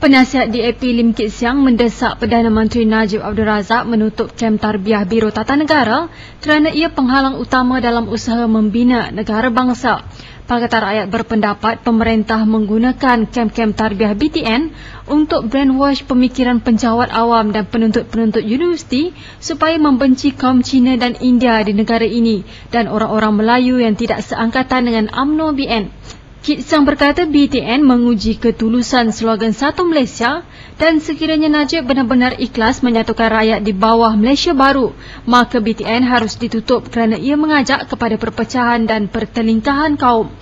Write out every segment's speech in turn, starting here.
Penasihat DAP Lim Kit Siang mendesak Perdana Menteri Najib Abdul Razak menutup kem tarbiah Biro Tata Negara kerana ia penghalang utama dalam usaha membina negara bangsa. Pakatan Rakyat berpendapat pemerintah menggunakan kem-kem tarbiah BTN untuk brainwash pemikiran penjawat awam dan penuntut-penuntut universiti supaya membenci kaum Cina dan India di negara ini dan orang-orang Melayu yang tidak seangkatan dengan UMNO BN. Kit Sang berkata BTN menguji ketulusan slogan Satu Malaysia dan sekiranya Najib benar-benar ikhlas menyatukan rakyat di bawah Malaysia baru, maka BTN harus ditutup kerana ia mengajak kepada perpecahan dan pertelingkahan kaum.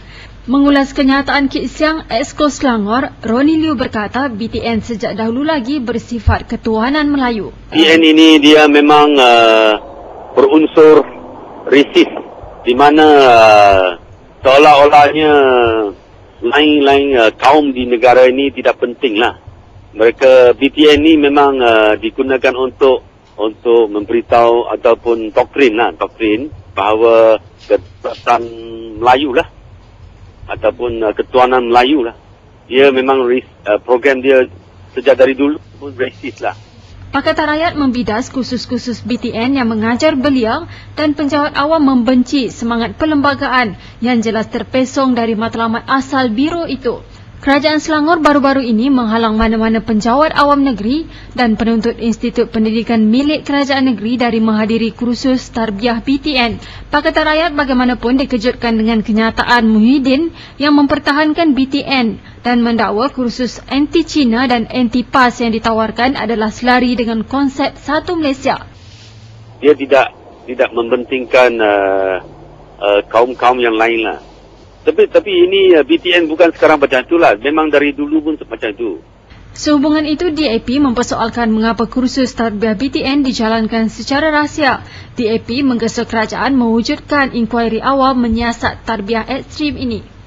Mengulas kenyataan Kit Siang, Exco Selangor, Roni Liu berkata BTN sejak dahulu lagi bersifat ketuanan Melayu. BTN ini dia memang uh, berunsur resis di mana uh, seolah-olahnya lain-lain uh, kaum di negara ini tidak penting lah. Mereka BTN ini memang uh, digunakan untuk untuk memberitahu ataupun doktrin lah, doktrin bahawa ketuanan Melayu lah ataupun uh, ketuanan Melayu lah. Dia memang uh, program dia sejak dari dulu pun racist lah. Pakatan Rakyat membidas khusus-khusus BTN yang mengajar beliau dan penjawat awam membenci semangat perlembagaan yang jelas terpesong dari matlamat asal biro itu. Kerajaan Selangor baru-baru ini menghalang mana-mana penjawat awam negeri dan penuntut Institut Pendidikan milik Kerajaan Negeri dari menghadiri kursus Tarbiah BTN. Pakatan Rakyat bagaimanapun dikejutkan dengan kenyataan Muhyiddin yang mempertahankan BTN dan mendakwa kursus anti-Cina dan anti-PAS yang ditawarkan adalah selari dengan konsep Satu Malaysia. Dia tidak tidak mempentingkan uh, uh, kaum-kaum yang lain lah. Tapi tapi ini uh, BTN bukan sekarang macam itulah. Memang dari dulu pun macam itu. Sehubungan itu, DAP mempersoalkan mengapa kursus tarbiyah BTN dijalankan secara rahsia. DAP menggesa kerajaan mewujudkan inkuari awal menyiasat tarbiyah ekstrim ini.